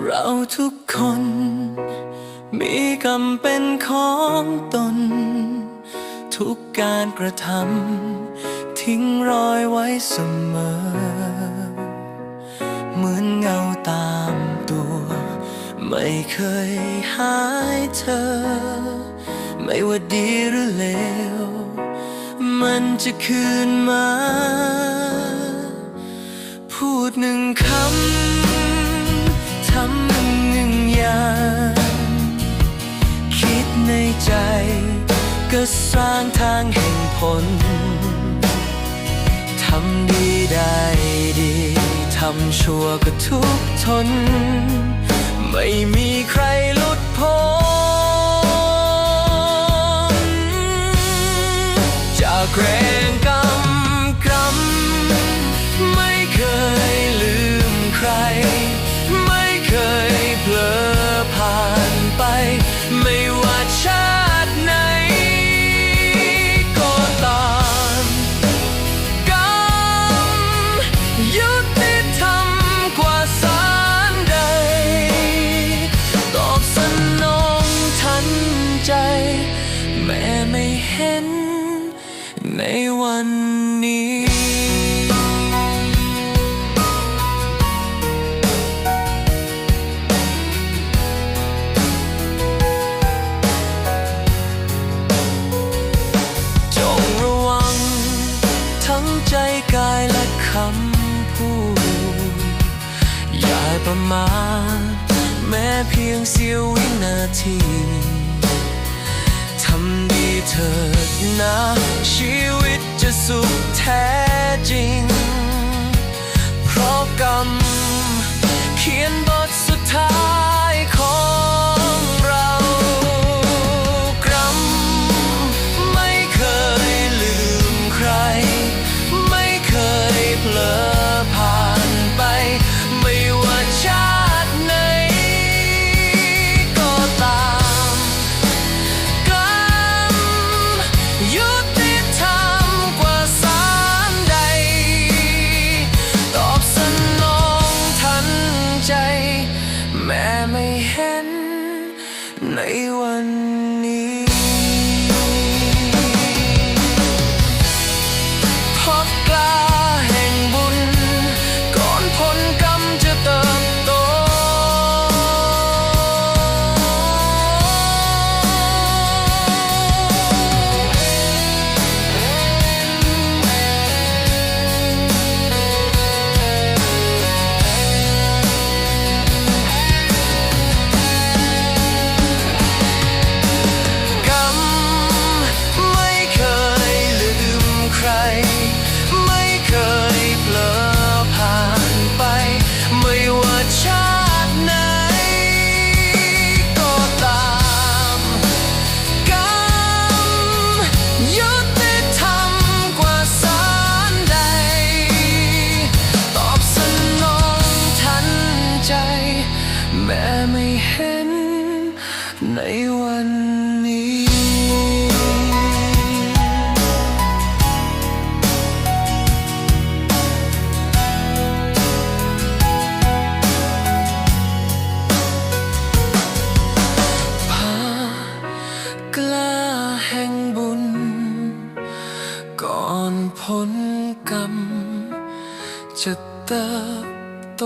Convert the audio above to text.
เราทุกคน มีกรรมเป็นของตน ทุกการกระทำทิ้งรอยไว้เสมอ เหมือนเงาตามตัว ไม่เคยหายเธอ ไม่ว่าดีหรือเลว มันจะคืนมา พูดหนึ่งคำ ก็สร้างทางแห่งผล ทำดีได้ดี ทำชั่วก็ทุกทน ไม่มีใครหลุดพ้นจากแรงกรร ในวันนี้จงระวังทั้งใจกายและคำพูดอย่าประมาทแม้เพียงเสี้ยววินาที ทำดีเถิด นะ ไม่เห็นในวัน ในวันนี้ก่อนพ้นกรรมจะเติบโต